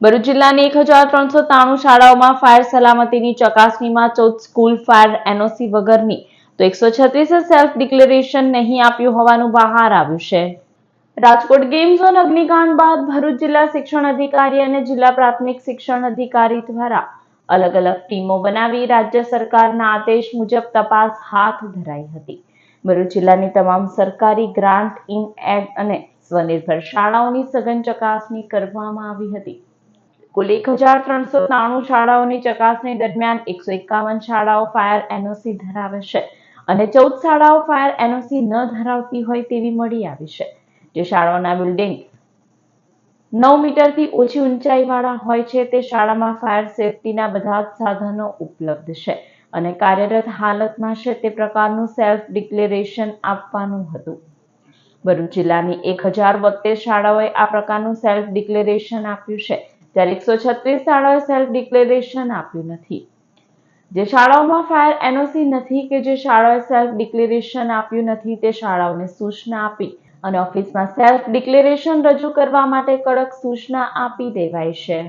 ભરૂચ જિલ્લાની એક હજાર ત્રણસો ત્રાણું શાળાઓમાં ફાયર સલામતીની ચકાસણીમાં ચૌદ સ્કૂલ ફાયર એનઓસી વગરની તો એકસો છત્રીસે સેલ્ફ ડિક્લેરેશન નહીં આપ્યું હોવાનું બહાર આવ્યું છે. રાજકોટ ગેમ ઝોન અગ્નિકાંડ બાદ ભરૂચ જિલ્લા શિક્ષણ અધિકારી અને જિલ્લા પ્રાથમિક શિક્ષણ અધિકારી દ્વારા અલગ અલગ ટીમો બનાવી રાજ્ય સરકારના આદેશ મુજબ તપાસ હાથ ધરાઈ હતી. ભરૂચ જિલ્લાની તમામ સરકારી ગ્રાન્ટ ઇન એડ અને સ્વનિર્ભર શાળાઓની સઘન ચકાસણી કરવામાં આવી હતી. કુલ એક હજાર ત્રણસો ત્રાણું શાળાઓની ચકાસણી દરમિયાન એકસો એકાવન શાળાઓ ફાયર એનઓસી ધરાવે છે અને ચૌદ શાળાઓ ફાયર એનઓસી ન ધરાવતી હોય તેવી મળી આવી છે. જે શાળાઓના બિલ્ડિંગ નવ મીટરથી ઓછી ઊંચાઈવાળા હોય છે તે શાળામાં ફાયર સેફટીના બધા જ સાધનો ઉપલબ્ધ છે અને કાર્યરત હાલતમાં છે તે પ્રકારનું સેલ્ફ ડિક્લેરેશન આપવાનું હતું. ભરૂચ જિલ્લાની એક હજાર બોતેર શાળાઓએ આ પ્રકારનું સેલ્ફ ડિક્લેરેશન આપ્યું છે. જ્યારે એકસો છત્રીસ શાળાઓએ સેલ્ફ ડિક્લેરેશન આપ્યું નથી. જે શાળાઓમાં ફાયર એનઓસી નથી કે જે શાળાઓએ સેલ્ફ ડિક્લેરેશન આપ્યું નથી, તે શાળાઓને સૂચના આપી અને ઓફિસમાં સેલ્ફ ડિક્લેરેશન રજૂ કરવા માટે કડક સૂચના આપી દેવાઈ છે.